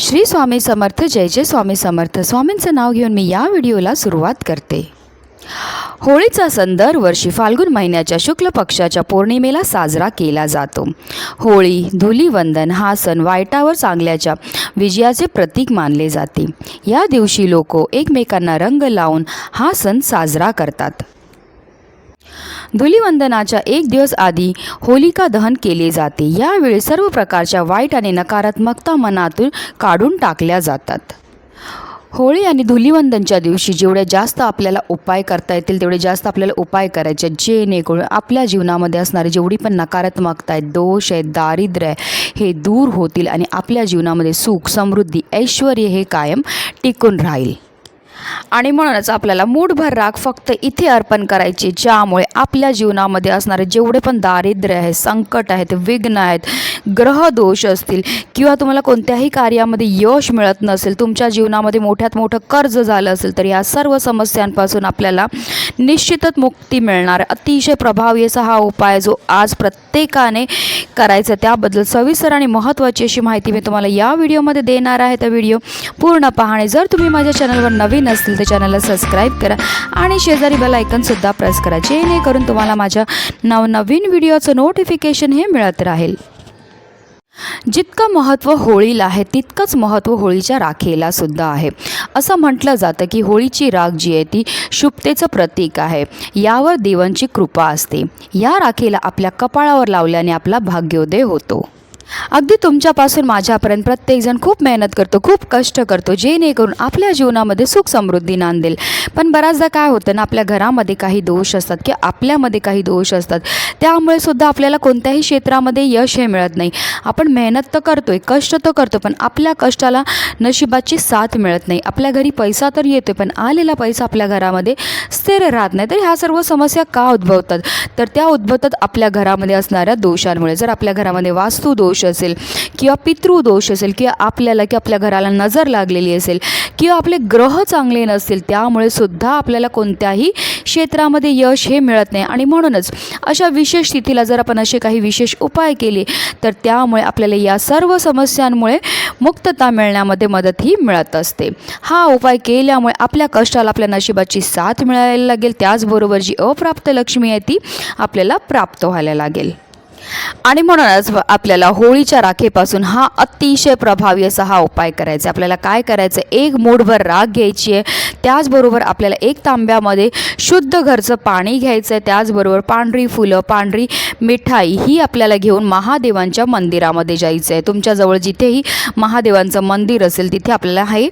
श्री स्वामी समर्थ जय जय स्वामी समर्थ. स्वामींचं नाव घेऊन मी या व्हिडिओला सुरुवात करते. होळीचा सण दरवर्षी फाल्गुन महिन्याच्या शुक्ल पक्षाच्या पौर्णिमेला साजरा केला जातो. होळी धुलीवंदन हा सण वाईटावर चांगल्याच्या विजयाचे प्रतीक मानले जाते. या दिवशी लोक एकमेकांना रंग लावून हा सण साजरा करतात. धुलीवंदनाच्या एक दिवस आधी होलिका दहन केले जाते. यावेळी सर्व प्रकारच्या वाईट आणि नकारात्मकता मनातून काढून टाकल्या जातात. होळी आणि धुलीवंदनच्या दिवशी जेवढे जास्त आपल्याला उपाय करता येतील तेवढे जास्त आपल्याला उपाय करायचे जेणेकरून आपल्या जीवनामध्ये असणारी जेवढी पण नकारात्मकता आहेत दोष आहे दारिद्र्य आहे हे दूर होतील आणि आपल्या जीवनामध्ये सुख समृद्धी ऐश्वर हे कायम टिकून राहील. आणि म्हणूनच आपल्याला मूठभर राग फक्त इथे अर्पण करायचे ज्यामुळे आपल्या जीवनामध्ये असणारे जेवढे पण दारिद्र्य आहे संकट आहेत विघ्न आहेत ग्रहदोष असतील किंवा तुम्हाला कोणत्याही कार्यामध्ये यश मिळत नसेल तुमच्या जीवनामध्ये मोठ्यात मोठं कर्ज झालं असेल तर या सर्व समस्यांपासून आपल्याला निश्चितच मुक्ती मिळणार. अतिशय प्रभावी असा हा उपाय जो आज प्रत्येकाने करायचा त्याबद्दल सविस्तर आणि महत्त्वाची अशी माहिती मी तुम्हाला या व्हिडिओमध्ये देणार आहे. तर व्हिडिओ पूर्ण पाहणे. जर तुम्ही माझ्या चॅनलवर नवीन असतील तर चॅनलला सबस्क्राईब करा आणि शेजारी बेल आयकनसुद्धा प्रेस करा जेणेकरून तुम्हाला माझ्या नवनवीन व्हिडिओचं नोटिफिकेशन हे मिळत राहील. जितकं महत्त्व होळीला आहे तितकंच महत्त्व होळीच्या राखेला सुद्धा आहे. असं म्हटलं जातं की होळीची राख जी आहे ती शुभतेचं प्रतीक आहे. यावर देवांची कृपा असते. या राखेला आपल्या कपाळावर लावल्याने आपला भाग्योदय होतो. अगदी तुमच्यापासून माझ्यापर्यंत प्रत्येकजण खूप मेहनत करतो खूप कष्ट करतो जेणेकरून आपल्या जीवनामध्ये सुख समृद्धी नांदेल. पण बऱ्याचदा काय होतं ना आपल्या घरामध्ये काही दोष असतात किंवा आपल्यामध्ये काही दोष असतात. त्यामुळे सुद्धा आपल्याला कोणत्याही क्षेत्रामध्ये यश हे मिळत नाही. आपण मेहनत तर करतो आहे कष्ट तर करतो पण आपल्या कष्टाला नशिबाची साथ मिळत नाही. आपल्या घरी पैसा तर येतोय पण आलेला पैसा आपल्या घरामध्ये स्थिर राहत नाही. तर ह्या सर्व समस्या का उद्भवतात? तर त्या उद्भवतात आपल्या घरामध्ये असणाऱ्या दोषांमुळे. जर आपल्या घरामध्ये वास्तू दोष दोष असेल किंवा पितृ दोष असेल किंवा आपल्याला की आपल्या घराला नजर लागलेली असेल किंवा आपले ग्रह चांगले नसतील त्यामुळे सुद्धा आपल्याला कोणत्याही क्षेत्रामध्ये यश हे मिळत नाही. आणि म्हणूनच अशा विशेष स्थितीला जर आपण असे काही विशेष उपाय केले तर त्यामुळे आपल्याला या सर्व समस्यांमुळे मुक्तता मिळण्यामध्ये मदत ही मिळत असते. हा उपाय केल्यामुळे आपल्या कष्टाला आपल्या नशिबाची साथ मिळायला लागेल. त्याचबरोबर जी अप्राप्त लक्ष्मी आहे ती आपल्याला प्राप्त व्हायला लागेल. आणि म्हणूनच आपल्याला होळीच्या राखेपासून हा अतिशय प्रभावी असा हा उपाय करायचा आहे. आपल्याला काय करायचं? आहे एक मूठभर राख घ्यायची आहे. त्याचबरोबर आपल्याला एक तांब्यामध्ये शुद्ध घरचं पाणी घ्यायचं आहे. त्याचबरोबर पांढरी फुलं पांढरी मिठाई ही आपल्याला घेऊन महादेवांच्या मंदिरामध्ये जायचं आहे. तुमच्याजवळ जिथेही महादेवांचं मंदिर असेल तिथे आपल्याला हे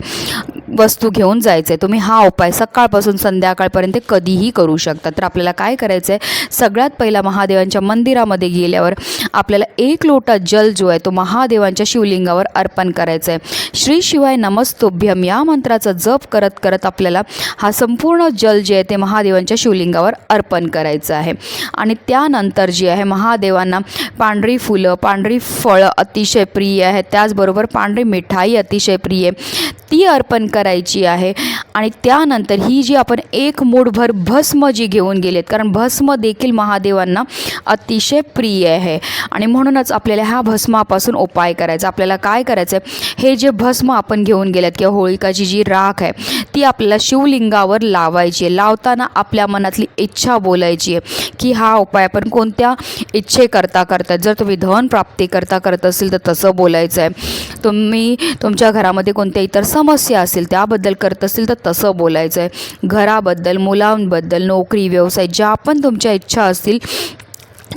वस्तू घेऊन जायचं आहे तुम्ही हा उपाय सकाळपासून संध्याकाळपर्यंत कधीही करू शकता. तर आपल्याला काय करायचं आहे सगळ्यात पहिला महादेवांच्या मंदिरामध्ये गेल्यावर आपल्याला एक लोटा जल जो आहे तो महादेवांच्या शिवलिंगावर अर्पण करायचा आहे श्री शिवाय नमस्तोभ्यम या मंत्राचा जप करत करत आपल्याला हा संपूर्ण जल जे आहे ते महादेवांच्या शिवलिंगावर अर्पण करायचं आहे. आणि त्यानंतर जे आहे महादेवांना पांढरी फुलं पांढरी फळं अतिशय प्रिय आहे. त्याचबरोबर पांढरी मिठाई अतिशय प्रिय आहे. ती अर्पण करायची आहे. आणि त्यानंतर ही जी आपण एक मूठभर भस्म जी घेऊन गेलेत कारण भस्म देखील महादेवांना अतिशय प्रिय आहे. आणि म्हणूनच आपल्याला ह्या भस्मापासून उपाय करायचा. आपल्याला काय करायचं आहे हे जे भस्म आपण घेऊन गेलेत किंवा होळिकाची जी राख आहे ती आपल्याला शिवलिंगावर लावायची आहे. लावताना आपल्या मनातली इच्छा बोलायची आहे की हा उपाय आपण कोणत्या इच्छे करता करतात जर तुम्ही धन प्राप्ती करता करत असेल तर तसं बोलायचं आहे तुम्ही तुमच्या घरामध्ये कोणत्या इतर समस्या असेल त्याबद्दल करत असेल तर तसं बोलायचं आहे घराबद्दल मुलांबद्दल नोकरी व्यवसाय ज्या पण तुमच्या इच्छा असतील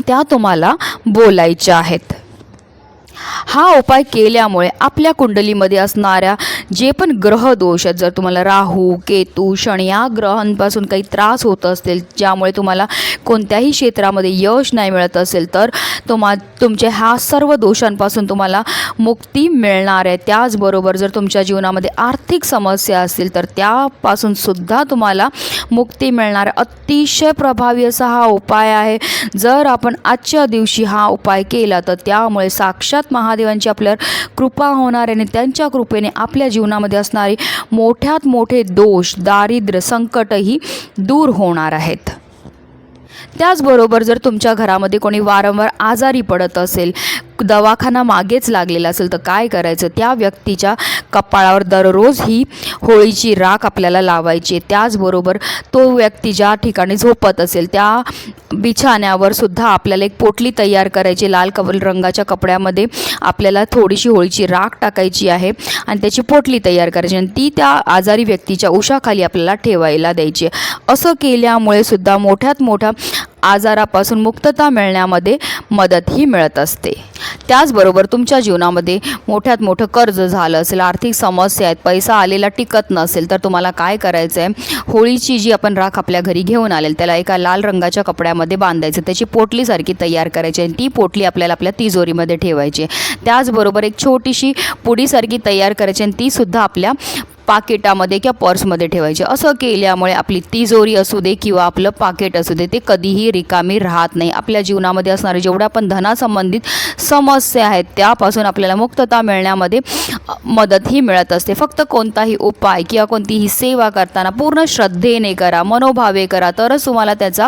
त्या तुम्हाला बोलायच्या आहेत. हा उपाय केल्यामुळे आपल्या कुंडलीमध्ये असणाऱ्या जे पण ग्रह दोष आहेत जर तुम्हाला राहू केतू शनी या ग्रहांपासून काही त्रास होत असतील ज्यामुळे तुम्हाला कोणत्याही क्षेत्रामध्ये यश नाही मिळत असेल तर तुम्हा तुमच्या ह्या सर्व दोषांपासून तुम्हाला मुक्ती मिळणार आहे. त्याचबरोबर जर तुमच्या जीवनामध्ये आर्थिक समस्या असतील तर त्यापासून सुद्धा तुम्हाला मुक्ती मिळणार. अतिशय प्रभावी असा हा उपाय आहे. जर आपण आजच्या दिवशी हा उपाय केला तर त्यामुळे साक्षात महादेवांची आपल्यावर कृपा होणार आहे आणि त्यांच्या कृपेने आपल्या जीवनामध्ये असणारे मोठ्यात मोठे दोष दारिद्र्य संकटही दूर होणार आहेत. त्याचबरोबर जर तुमच्या घरामध्ये कोणी वारंवार आजारी पडत असेल दवाखाना मागेच लागलेला असेल तर काय करायचं? त्या व्यक्तीच्या कपाळावर दररोज ही होळीची राख आपल्याला लावायची आहे. त्याचबरोबर तो व्यक्ती ज्या ठिकाणी झोपत असेल त्या बिछाण्यावर सुद्धा आपल्याला एक पोटली तयार करायची लाल कव रंगाच्या कपड्यामध्ये आपल्याला थोडीशी होळीची राख टाकायची आहे आणि त्याची पोटली तयार करायची आणि ती त्या आजारी व्यक्तीच्या उशाखाली आपल्याला ठेवायला द्यायची आहे. असं केल्यामुळे सुद्धा मोठ्यात मोठ्या आजारापासून मुक्तता मिळण्यामध्ये मदतही मिळत असते. त्याचबरोबर तुमच्या जीवनामध्ये मोठ्यात मोठं कर्ज झालं असेल आर्थिक समस्या आहेत पैसा आलेला टिकत नसेल तर तुम्हाला काय करायचं आहे होळीची जी आपण राख आपल्या घरी घेऊन आलेल त्याला एका लाल रंगाच्या कपड्यामध्ये बांधायचं त्याची पोटलीसारखी तयार करायची आणि ती पोटली आपल्याला आपल्या तिजोरीमध्ये ठेवायची त्याचबरोबर एक छोटीशी पुडीसारखी तयार करायची आणि तीसुद्धा आपल्या पाकिटामध्ये किंवा पर्समध्ये ठेवायचे. असं केल्यामुळे आपली तिजोरी असू दे किंवा आपलं पाकिट असू दे ते कधीही रिकामी राहत नाही. आपल्या जीवनामध्ये असणारे जेवढ्या पण धनासंबंधित समस्या आहेत त्यापासून आपल्याला मुक्तता मिळण्यामध्ये मदत मदतही मिळत असते. फक्त कोणताही उपाय किंवा कोणतीही सेवा करताना पूर्ण श्रद्धेने करा मनोभावे करा तरच तुम्हाला त्याचा